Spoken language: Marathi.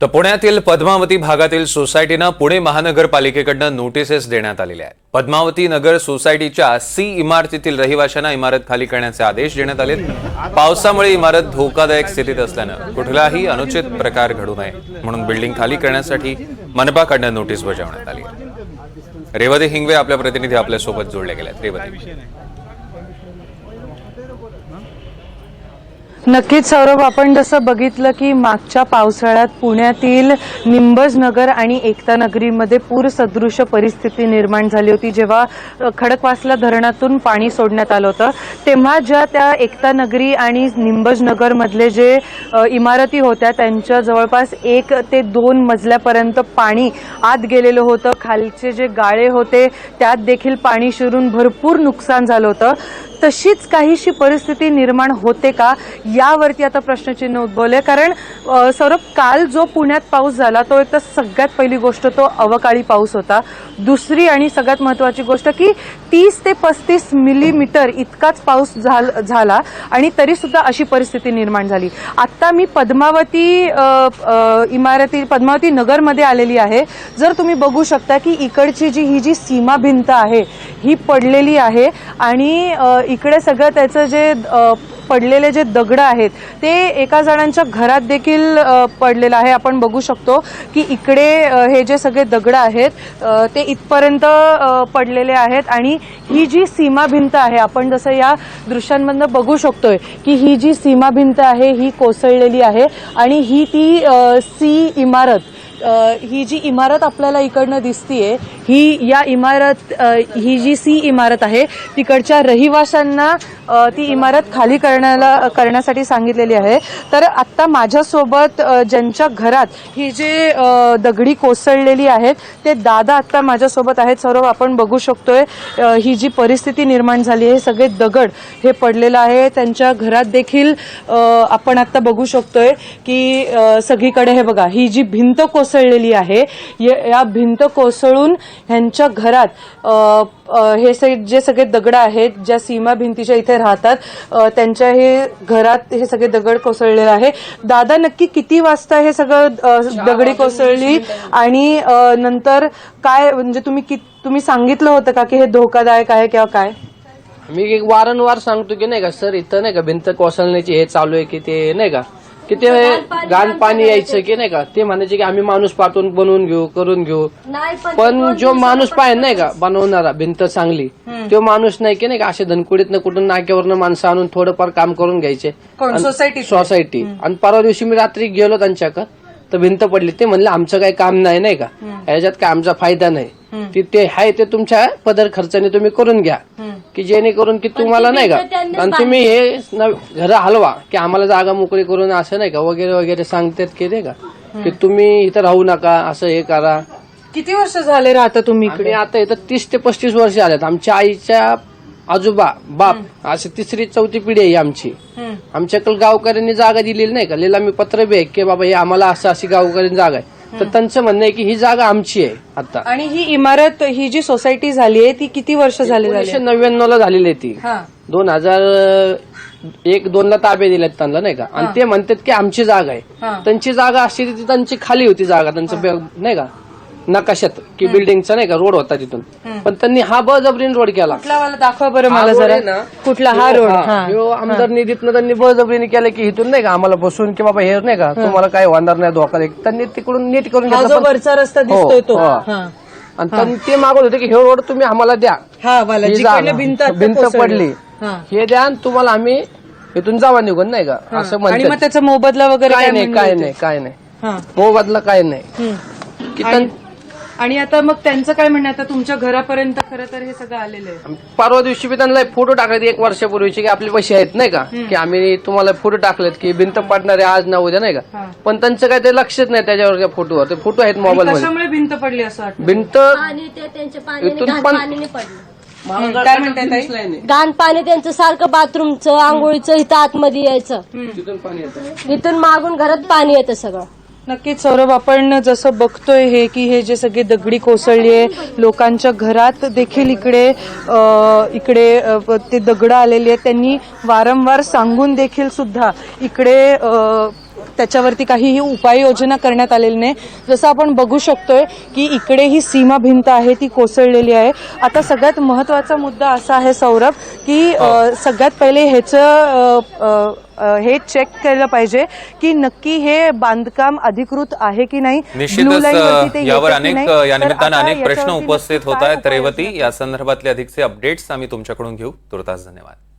तर पुण्यातील पद्मावती भागातील सोसायटीनं पुणे महानगरपालिकेकडनं नोटिसेस देण्यात आलेल्या आहेत. पद्मावती नगर सोसायटीच्या सी इमारतीतील रहिवाशांना इमारत खाली करण्याचे आदेश देण्यात आले पावसामुळे इमारत धोकादायक स्थितीत असल्यानं कुठलाही अनुचित प्रकार घडू नये म्हणून बिल्डिंग खाली करण्यासाठी मनपाकडनं नोटीस बजावण्यात आली रेवती हिंगवे आपल्या प्रतिनिधी आपल्यासोबत जोडले गेले रेवती. नक्कीच सौरभ आपण जसं बघितलं की मागच्या पावसाळ्यात पुण्यातील निंबज नगर आणि एकता नगरीमध्ये पूरसदृश परिस्थिती निर्माण झाली होती. जेव्हा खडकवासला धरणातून पाणी सोडण्यात आलं होतं तेव्हा ज्या त्या एकता नगरी आणि निंबज नगरमधले जे इमारती होत्या त्यांच्या जवळपास एक ते दोन मजल्यापर्यंत पाणी आत गेलेलं होतं. खालचे जे गाळे होते त्यात देखील पाणी शिरून भरपूर नुकसान झालं होतं. तशीच काहीशी परिस्थिती निर्माण होते का? यावरती आता प्रश्नचिन्ह उद्भवले. कारण सौरभ काल जो पुण्यात पाऊस झाला तो एक तर सगळ्यात पहिली गोष्ट तो अवकाळी पाऊस होता. दुसरी आणि सगळ्यात महत्वाची गोष्ट की तीस ते पस्तीस मिलीमीटर इतकाच पाऊस झाल- झाला आणि तरी सुद्धा अशी परिस्थिती निर्माण झाली. आता मी पद्मावती इमारती पद्मावती नगरमध्ये आलेली आहे. जर तुम्ही बघू शकता की इकडची जी ही जी सीमा भिंत आहे ही पडलेली आहे आणि इकडे सगळं त्याचं जे पडलेले जे दगड आहेत ते एका जणांच्या घरात देखील पडलेलं आहे. आपण बघू शकतो की इकडे हे जे सगळे दगड आहेत ते इथपर्यंत पडलेले आहेत. आणि ही जी सीमा भिंत आहे आपण जसं या दृश्यांमधनं बघू शकतोय की ही जी सीमा भिंत आहे ही कोसळलेली आहे. आणि ही ती सी इमारत ही जी इमारत आपल्याला इकडनं दिसतीये ही या इमारत ही जी सी इमारत आहे तिकडच्या रहिवाशांना ती इमारत खाली करण्याला करण्यासाठी सांगितलेली आहे. तर आत्ता माझ्यासोबत ज्यांच्या घरात ही जे दगडी कोसळलेली आहेत ते दादा आत्ता माझ्यासोबत आहेत. सौरभ आपण बघू शकतोय ही जी परिस्थिती निर्माण झाली आहे सगळे दगड हे पडलेलं आहे. त्यांच्या घरात देखील आपण आत्ता बघू शकतोय की सगळीकडे हे बघा ही जी भिंत कोस कोसळलेली आहे. या या भिंत कोसळून ह्यांच्या घरात हे सगळे जे सगळे दगड आहेत ज्या सीमा भिंतीच्या इथे राहतात त्यांच्या हे घरात हे सगळे दगड कोसळलेले आहे. दादा नक्की किती वाजता हे सगळं दगडी कोसळली? आणि नंतर काय म्हणजे तुम्ही कित- तुम्ही सांगितलं होतं का की हे धोकादायक आहे किंवा काय? मी एक वारंवार सांगतो की नाही का सर इथं नाही का भिंत कोसळण्याची हे चालू आहे की ते नाही का? की ते घाण पाणी यायचं की नाही का? ते म्हणायचे की आम्ही माणूस पाठवून बनवून घेऊ करून घेऊ. पण जो माणूस पाहिजे नाही का बनवणारा भिंत चांगली तो माणूस नाही की नाही का असे धनकुडीतनं कुठून नाक्यावरनं माणसं आणून थोडंफार काम करून घ्यायचे. कोण? सोसायटी सोसायटी आणि परवा दिवशी मी रात्री गेलो त्यांच्याकडे तर भिंत पडली. ते म्हणले आमचं काही काम नाही नाही का? याच्यात काय आमचा फायदा नाही. ते आहे ते तुमच्या पदर खर्चाने तुम्ही करून घ्या. की जेणेकरून की तुम्हाला नाही का? आणि तुम्ही हे घरं हलवा की आम्हाला जागा मोकळी करून असं नाही का वगैरे वगैरे सांगतात की नाही का? की तुम्ही इथं राहू नका असं हे करा. किती वर्ष झाले राहता तुम्ही इकडे? आता इथं तीस ते पस्तीस वर्ष आल्यात. आमच्या आईच्या आजोबा बाप अशी तिसरी चौथी पिढी आहे आमची. आमच्याकडे गावकऱ्यांनी जागा दिलेली नाही का? लिहिला मी पत्र बी आहे की बाबा हे आम्हाला असं अशी गावकऱ्यांनी जागा आहे. तर त्यांचं म्हणणं आहे की ही जागा आमची आहे आता. आणि ही इमारत ही जी सोसायटी झाली आहे ती किती वर्ष झाली एकोणीसशे झाली नव्याण्णव ला झालेली आहे ती. हा. दोन हजार एक दोन ला ताबे दिलेत त्यांना नाही का? आणि ते म्हणतात की आमची जागा हा. आहे त्यांची जागा अशी ती त्यांची खाली होती जागा त्यांचं बे- नाही का? नकाशात की बिल्डिंगचा नाही का रोड होता तिथून. पण त्यांनी हा बळजबरीने रोड केला. कुठला मला दाखवा बरं मला हा जरा. कुठला हा रोड हा, हा. ह्यो आमदार निधीतनं त्यांनी बळजबरीने केलं की इथून नाही का आम्हाला बसून की बाबा हे नाही का तुम्हाला काय होणार नाही धोका. नाही. त्यांनी तिकडून नीट करून हा घेतला जो पण- वरचा रस्ता दिसतोय तो. हो. हा. आणि त्यांनी ते मागत होते की हे रोड तुम्ही आम्हाला द्या. हा वाला. ही जिकडनं जागा. भिंत आता भिंत कोसळली. पडली. हा. हे द्या आणि तुम्हाला आम्ही इथून जावा निघून नाही का असं आणि मग म्हणतात. त्याचा मोबदला वगैरे काय नाही काय? नाही काय नाही. हा. मोबदला काय नाही. की आणि आता मग त्यांचं काय म्हणणं आहे? आता तुमच्या घरापर्यंत खरं तर हे सगळं आलेलं आहे. परवा दिवशी मी त्यांना फोटो टाकले एक वर्षापूर्वीचे की आपले पैसे आहेत नाही का? की आम्ही तुम्हाला फोटो टाकलेत की भिंत पडणारे आज ना उद्या नाही. का? पण त्यांचं काय ते लक्षच नाही त्याच्यावर त्या फोटोवर. ते फोटो आहेत मोबाईल मध्ये कशामुळे भिंत पडली असं वाटतं? भिंत ते त्यांच्या पाण्याने इथून घाण पण- पाण्याने पडलं. हम्म, काय म्हणताय ताई? घाण पाणी त्यांचं सारखं बाथरूमचं आंघोळीचं इथं आतमध्ये यायचं. तिथून पाणी येतं. इथून मागून घरात पाणी येतं सगळं. नक्कीच सौरभ आपण जसं बघतोय हे की हे जे सगळे दगडी कोसळली आहे लोकांच्या घरात देखील इकडे इकडे ते दगडं आलेली आहेत. त्यांनी वारंवार सांगून देखील सुद्धा इकडे त्याच्यावरती काहीही उपाययोजना करण्यात आलेली नाही. जसं आपण बघू शकतोय की इकडे ही सीमा भिंत आहे ती कोसळलेली आहे. आता सगळ्यात महत्त्वाचा मुद्दा असा आहे सौरभ की अ, सगळ्यात पहिले ह्याचं हे चेक केलं पाहिजे की नक्की हे बांधकाम अधिकृत आहे की नाही? निश्चितच यावर अनेक? या निमित्तानं अनेक प्रश्न उपस्थित होत आहेत. रेवती या संदर्भातले अधिकचे अपडेट्स आम्ही तुमच्याकडून घेऊ. तुर्तास धन्यवाद.